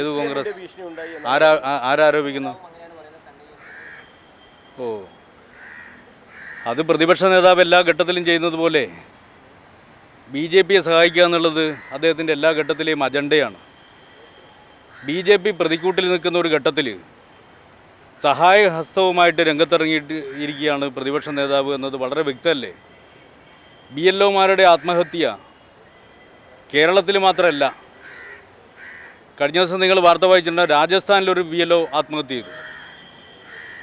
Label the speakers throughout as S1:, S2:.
S1: ഏത് കോൺഗ്രസ് ആരാ ആരാരോപിക്കുന്നു ഓ അത് പ്രതിപക്ഷ നേതാവ് എല്ലാ ഘട്ടത്തിലും ചെയ്യുന്നത് പോലെ ബി ജെ പിയെ സഹായിക്കുക എന്നുള്ളത് അദ്ദേഹത്തിൻ്റെ എല്ലാ ഘട്ടത്തിലെയും അജണ്ടയാണ് ബി ജെ പി പ്രതിക്കൂട്ടിൽ നിൽക്കുന്ന ഒരു ഘട്ടത്തിൽ സഹായഹസ്തവുമായിട്ട് രംഗത്തിറങ്ങിയിട്ട് ഇരിക്കുകയാണ് പ്രതിപക്ഷ നേതാവ് എന്നത് വളരെ വ്യക്തമല്ലേ ബി എൽ ഒമാരുടെ ആത്മഹത്യ കേരളത്തിൽ മാത്രമല്ല കഴിഞ്ഞ ദിവസം നിങ്ങൾ വാർത്ത വായിച്ചിട്ടുണ്ട് രാജസ്ഥാനിലൊരു ബി എൽ ഒ ആത്മഹത്യ ചെയ്തു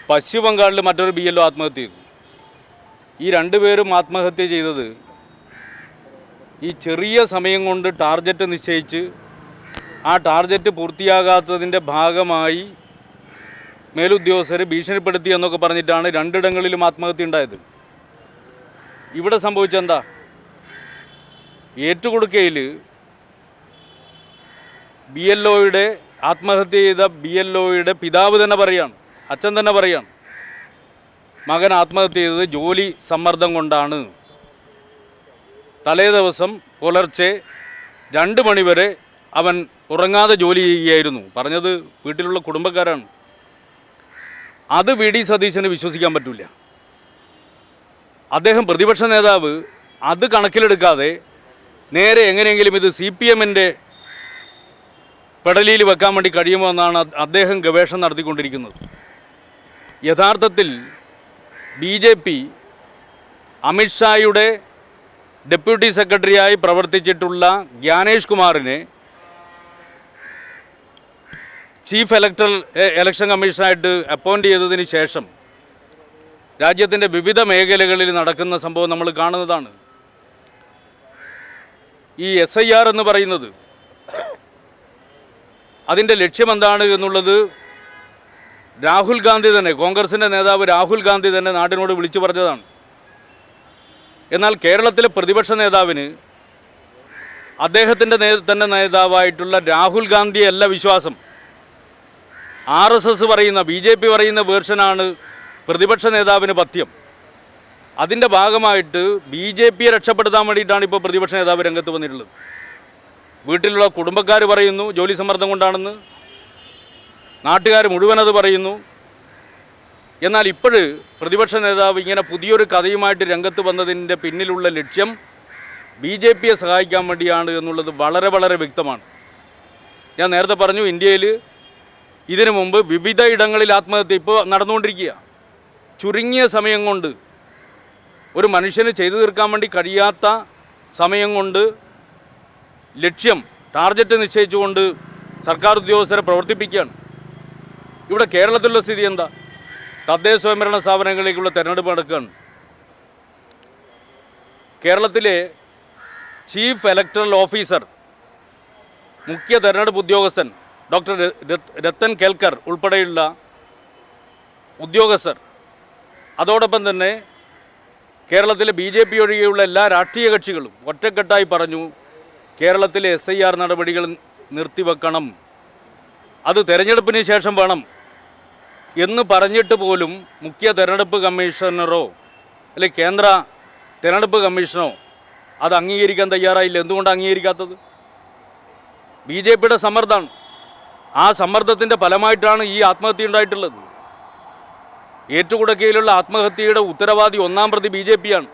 S1: പശ്ചിമ ബംഗാളിൽ മറ്റൊരു ബി എൽ ഒ ആത്മഹത്യ ചെയ്തു ഈ രണ്ടുപേരും ആത്മഹത്യ ചെയ്തത് ഈ ചെറിയ സമയം കൊണ്ട് ടാർഗറ്റ് നിശ്ചയിച്ച് ആ ടാർഗറ്റ് പൂർത്തിയാകാത്തതിൻ്റെ ഭാഗമായി മേലുദ്യോഗസ്ഥരെ ഭീഷണിപ്പെടുത്തി എന്നൊക്കെ പറഞ്ഞിട്ടാണ് രണ്ടിടങ്ങളിലും ആത്മഹത്യ ഉണ്ടായത് ഇവിടെ സംഭവിച്ചെന്താ ഏറ്റുകൊടുക്കയിൽ ബി എൽ ഒയുടെ ആത്മഹത്യ ചെയ്ത ബി എൽ ഒയുടെ പിതാവ് തന്നെ പറയാണ് അച്ഛൻ തന്നെ പറയാണ് മകൻ ആത്മഹത്യ ചെയ്തത് ജോലി സമ്മർദ്ദം കൊണ്ടാണ് തലേ ദിവസം പുലർച്ചെ രണ്ട് മണിവരെ അവൻ ഉറങ്ങാതെ ജോലി ചെയ്യുകയായിരുന്നു പറഞ്ഞത് വീട്ടിലുള്ള കുടുംബക്കാരാണ് അത് വി ഡി സതീശന് വിശ്വസിക്കാൻ പറ്റില്ല അദ്ദേഹം പ്രതിപക്ഷ നേതാവ് അത് കണക്കിലെടുക്കാതെ നേരെ എങ്ങനെയെങ്കിലും ഇത് സി പി എമ്മിൻ്റെ പെടലിയിൽ വെക്കാൻ വേണ്ടി കഴിയുമോ എന്നാണ് അദ്ദേഹം ഗവേഷണം നടത്തിക്കൊണ്ടിരിക്കുന്നത് യഥാർത്ഥത്തിൽ ബി ജെ പി അമിത്ഷായുടെ ഡെപ്യൂട്ടി സെക്രട്ടറിയായി പ്രവർത്തിച്ചിട്ടുള്ള ജ്ഞാനേഷ് കുമാറിനെ ചീഫ് ഇലക്ടർ ഇലക്ഷൻ കമ്മീഷനായിട്ട് അപ്പോയിൻ്റ് ചെയ്തതിന് ശേഷം രാജ്യത്തിൻ്റെ വിവിധ മേഖലകളിൽ നടക്കുന്ന സംഭവം നമ്മൾ കാണുന്നതാണ് ഈ എസ് ഐ ആർ എന്ന് പറയുന്നത് അതിൻ്റെ ലക്ഷ്യമെന്താണ് എന്നുള്ളത് രാഹുൽ ഗാന്ധി തന്നെ കോൺഗ്രസിൻ്റെ നേതാവ് രാഹുൽ ഗാന്ധി തന്നെ നാടിനോട് വിളിച്ചു പറഞ്ഞതാണ് എന്നാൽ കേരളത്തിലെ പ്രതിപക്ഷ നേതാവിന് അദ്ദേഹത്തിൻ്റെ നേ തന്നെ നേതാവായിട്ടുള്ള രാഹുൽ ഗാന്ധിയല്ല വിശ്വാസം ആർ എസ് എസ് പറയുന്ന ബി ജെ പി പറയുന്ന വേർഷനാണ് പ്രതിപക്ഷ നേതാവിന് പത്യം അതിൻ്റെ ഭാഗമായിട്ട് ബി ജെ പിയെ രക്ഷപ്പെടുത്താൻ വേണ്ടിയിട്ടാണ് ഇപ്പോൾ പ്രതിപക്ഷ നേതാവ് രംഗത്ത് വന്നിട്ടുള്ളത് വീട്ടിലുള്ള കുടുംബക്കാർ പറയുന്നു ജോലി സമ്മർദ്ദം കൊണ്ടാണെന്ന് നാട്ടുകാർ മുഴുവൻ അത് പറയുന്നു എന്നാൽ ഇപ്പോഴ് പ്രതിപക്ഷ നേതാവ് ഇങ്ങനെ പുതിയൊരു കഥയുമായിട്ട് രംഗത്ത് വന്നതിൻ്റെ പിന്നിലുള്ള ലക്ഷ്യം ബി ജെ പിയെ സഹായിക്കാൻ വേണ്ടിയാണ് എന്നുള്ളത് വളരെ വളരെ വ്യക്തമാണ് ഞാൻ നേരത്തെ പറഞ്ഞു ഇന്ത്യയിൽ ഇതിനു മുമ്പ് വിവിധ ഇടങ്ങളിൽ ആത്മഹത്യ ഇപ്പോൾ നടന്നുകൊണ്ടിരിക്കുക ചുരുങ്ങിയ സമയം കൊണ്ട് ഒരു മനുഷ്യന് ചെയ്തു തീർക്കാൻ വേണ്ടി കഴിയാത്ത സമയം കൊണ്ട് ലക്ഷ്യം ടാർഗറ്റ് നിശ്ചയിച്ചുകൊണ്ട് സർക്കാർ ഉദ്യോഗസ്ഥരെ പ്രവർത്തിപ്പിക്കുകയാണ് ഇവിടെ കേരളത്തിലുള്ള സ്ഥിതി എന്താ തദ്ദേശ സ്വയംഭരണ സ്ഥാപനങ്ങളിലേക്കുള്ള തെരഞ്ഞെടുപ്പ് നടക്കുകയാണ് കേരളത്തിലെ ചീഫ് ഇലക്ടറൽ ഓഫീസർ മുഖ്യ തെരഞ്ഞെടുപ്പ് ഉദ്യോഗസ്ഥൻ ഡോക്ടർ രത്തൻ കേൽക്കർ ഉൾപ്പെടെയുള്ള ഉദ്യോഗസ്ഥർ അതോടൊപ്പം തന്നെ കേരളത്തിലെ ബി ജെ പി ഒഴികെയുള്ള എല്ലാ രാഷ്ട്രീയ കക്ഷികളും ഒറ്റക്കെട്ടായി പറഞ്ഞു കേരളത്തിലെ എസ് ഐ ആർ നടപടികൾ നിർത്തിവെക്കണം അത് തെരഞ്ഞെടുപ്പിന് ശേഷം വേണം എന്ന് പറഞ്ഞിട്ട് പോലും മുഖ്യ തെരഞ്ഞെടുപ്പ് കമ്മീഷണറോ അല്ലെ കേന്ദ്ര തെരഞ്ഞെടുപ്പ് കമ്മീഷനോ അത് അംഗീകരിക്കാൻ തയ്യാറായില്ല എന്തുകൊണ്ട് അംഗീകരിക്കാത്തത് ബി ജെ പിയുടെ സമ്മർദ്ദമാണ് ആ സമ്മർദ്ദത്തിൻ്റെ ഫലമായിട്ടാണ് ഈ ആത്മഹത്യ ഉണ്ടായിട്ടുള്ളത് ഏറ്റുകുടക്കയിലുള്ള ആത്മഹത്യയുടെ ഉത്തരവാദി ഒന്നാം പ്രതി ബി ജെ പിയാണ്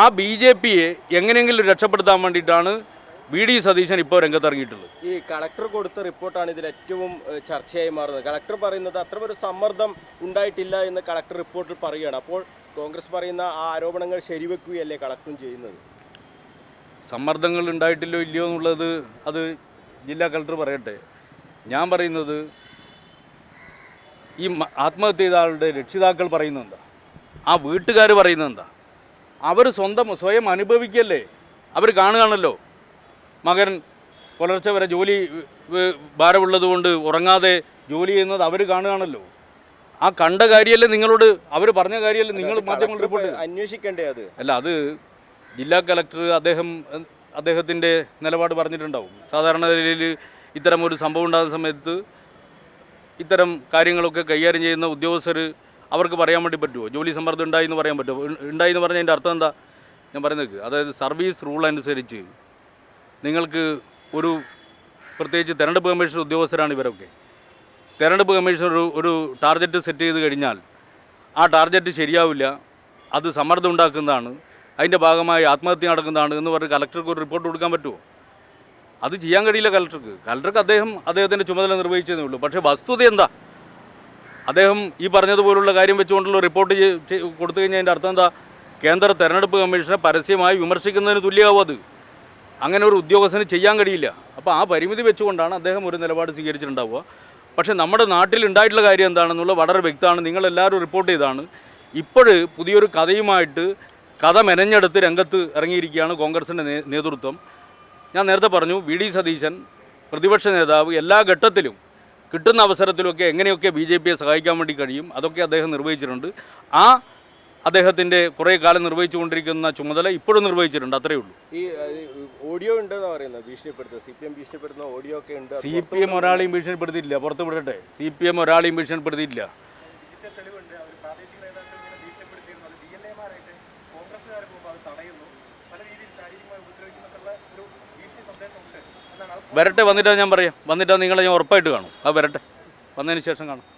S1: ആ ബി ജെ പിയെ എങ്ങനെയെങ്കിലും രക്ഷപ്പെടുത്താൻ വേണ്ടിയിട്ടാണ് വി ഡി സതീശൻ ഇപ്പോൾ രംഗത്തിറങ്ങിയിട്ടുള്ളത്
S2: ഈ കളക്ടർ കൊടുത്ത റിപ്പോർട്ടാണ് ഇതിൽ ഏറ്റവും ചർച്ചയായി മാറുന്നത് കളക്ടർ പറയുന്നത് അത്ര ഒരു സമ്മർദ്ദം ഉണ്ടായിട്ടില്ല എന്ന് കളക്ടർ റിപ്പോർട്ടിൽ പറയുകയാണ് അപ്പോൾ കോൺഗ്രസ് പറയുന്ന ആ ആരോപണങ്ങൾ ശരിവെക്കുകയല്ലേ കളക്ടറും ചെയ്യുന്നത്
S1: സമ്മർദ്ദങ്ങൾ ഉണ്ടായിട്ടില്ലോ ഇല്ലയോ എന്നുള്ളത് അത് ജില്ലാ കളക്ടർ പറയട്ടെ ഞാൻ പറയുന്നത് ഈ ആത്മഹത്യ ചെയ്ത ആളുടെ രക്ഷിതാക്കൾ പറയുന്നതെന്താ ആ വീട്ടുകാർ പറയുന്നതെന്താ അവർ സ്വന്തം സ്വയം അനുഭവിക്കല്ലേ അവർ കാണുകയാണല്ലോ മകൻ പുലർച്ചെ വരെ ജോലി ഭാരമുള്ളതുകൊണ്ട് ഉറങ്ങാതെ ജോലി ചെയ്യുന്നത് അവർ കാണുകയാണല്ലോ ആ കണ്ട കാര്യമല്ലേ നിങ്ങളോട് അവർ പറഞ്ഞ കാര്യമല്ലേ നിങ്ങൾ മാധ്യമങ്ങൾ
S2: റിപ്പോർട്ട് അന്വേഷിക്കേണ്ടേ അത് അല്ല അത്
S1: ജില്ലാ കളക്ടർ അദ്ദേഹം അദ്ദേഹത്തിൻ്റെ നിലപാട് പറഞ്ഞിട്ടുണ്ടാവും സാധാരണ നിലയിൽ ഇത്തരം ഒരു സംഭവം ഉണ്ടാകുന്ന സമയത്ത് ഇത്തരം കാര്യങ്ങളൊക്കെ കൈകാര്യം ചെയ്യുന്ന ഉദ്യോഗസ്ഥർ അവർക്ക് പറയാൻ വേണ്ടി പറ്റുമോ ജോലി സമ്മർദ്ദം ഉണ്ടായി എന്ന് പറയാൻ പറ്റുമോ ഉണ്ടായി എന്ന് പറഞ്ഞാൽ അതിൻ്റെ അർത്ഥം എന്താ ഞാൻ പറയുന്നത് അതായത് സർവീസ് റൂൾ അനുസരിച്ച് നിങ്ങൾക്ക് ഒരു പ്രത്യേകിച്ച് തെരഞ്ഞെടുപ്പ് കമ്മീഷൻ ഉദ്യോഗസ്ഥരാണ് ഇവരൊക്കെ തെരഞ്ഞെടുപ്പ് കമ്മീഷൻ ഒരു ഒരു ടാർഗറ്റ് സെറ്റ് ചെയ്ത് കഴിഞ്ഞാൽ ആ ടാർഗറ്റ് ശരിയാവില്ല അത് സമ്മർദ്ദം ഉണ്ടാക്കുന്നതാണ് അതിൻ്റെ ഭാഗമായി ആത്മഹത്യ നടക്കുന്നതാണ് എന്ന് പറഞ്ഞ് കലക്ടർക്ക് ഒരു റിപ്പോർട്ട് കൊടുക്കാൻ പറ്റുമോ അത് ചെയ്യാൻ കഴിയില്ല കലക്ടർക്ക് കലക്ടർക്ക് അദ്ദേഹം അദ്ദേഹത്തിൻ്റെ ചുമതല നിർവഹിച്ചതേ ഉള്ളൂ പക്ഷേ വസ്തുത എന്താ അദ്ദേഹം ഈ പറഞ്ഞതുപോലുള്ള കാര്യം വെച്ചുകൊണ്ടുള്ള റിപ്പോർട്ട് കൊടുത്തു കഴിഞ്ഞാൽ അതിൻ്റെ അർത്ഥം എന്താ കേന്ദ്ര തെരഞ്ഞെടുപ്പ് കമ്മീഷനെ പരസ്യമായി വിമർശിക്കുന്നതിന് തുല്യമാവും അത് അങ്ങനെ ഒരു ഉദ്യോഗസ്ഥന് ചെയ്യാൻ കഴിയില്ല അപ്പോൾ ആ പരിമിതി വെച്ചുകൊണ്ടാണ് അദ്ദേഹം ഒരു നിലപാട് സ്വീകരിച്ചിട്ടുണ്ടാവുക പക്ഷേ നമ്മുടെ നാട്ടിൽ ഉണ്ടായിട്ടുള്ള കാര്യം എന്താണെന്നുള്ള വളരെ വ്യക്തമാണ് നിങ്ങളെല്ലാവരും റിപ്പോർട്ട് ചെയ്താണ് ഇപ്പോൾ പുതിയൊരു കഥയുമായിട്ട് കഥ മെനഞ്ഞെടുത്ത് രംഗത്ത് ഇറങ്ങിയിരിക്കുകയാണ് കോൺഗ്രസിൻ്റെ നേതൃത്വം ഞാൻ നേരത്തെ പറഞ്ഞു വി ഡി സതീശൻ പ്രതിപക്ഷ നേതാവ് എല്ലാ ഘട്ടത്തിലും കിട്ടുന്ന അവസരത്തിലൊക്കെ എങ്ങനെയൊക്കെ ബി ജെ പിയെ സഹായിക്കാൻ വേണ്ടി കഴിയും അതൊക്കെ അദ്ദേഹം നിർവഹിച്ചിട്ടുണ്ട് ആ അദ്ദേഹത്തിന്റെ കുറെ കാലം നിർവഹിച്ചു കൊണ്ടിരിക്കുന്ന ചുമതല ഇപ്പോഴും നിർവഹിച്ചിട്ടുണ്ട് അത്രയേ
S2: ഉള്ളൂ ഓഡിയോ ഉണ്ടെന്ന് പറയുന്നത് ഭീഷണിപ്പെടുത്തുന്നത് സി പി എം ഭീഷണിപ്പെടുത്തുന്ന ഓഡിയോ ഒക്കെ ഉണ്ട്
S1: സി പി എം ഒരാളെയും ഭീഷണിപ്പെടുത്തിയില്ല പുറത്ത് വിടട്ടെ സി പി എം ഒരാളെയും ഭീഷണിപ്പെടുത്തിയില്ല വരട്ടെ വന്നിട്ടാ ഞാൻ പറയാം വന്നിട്ടാ നിങ്ങളെ ഞാൻ ഉറപ്പായിട്ട് കാണും അത് വരട്ടെ വന്നതിന് ശേഷം കാണും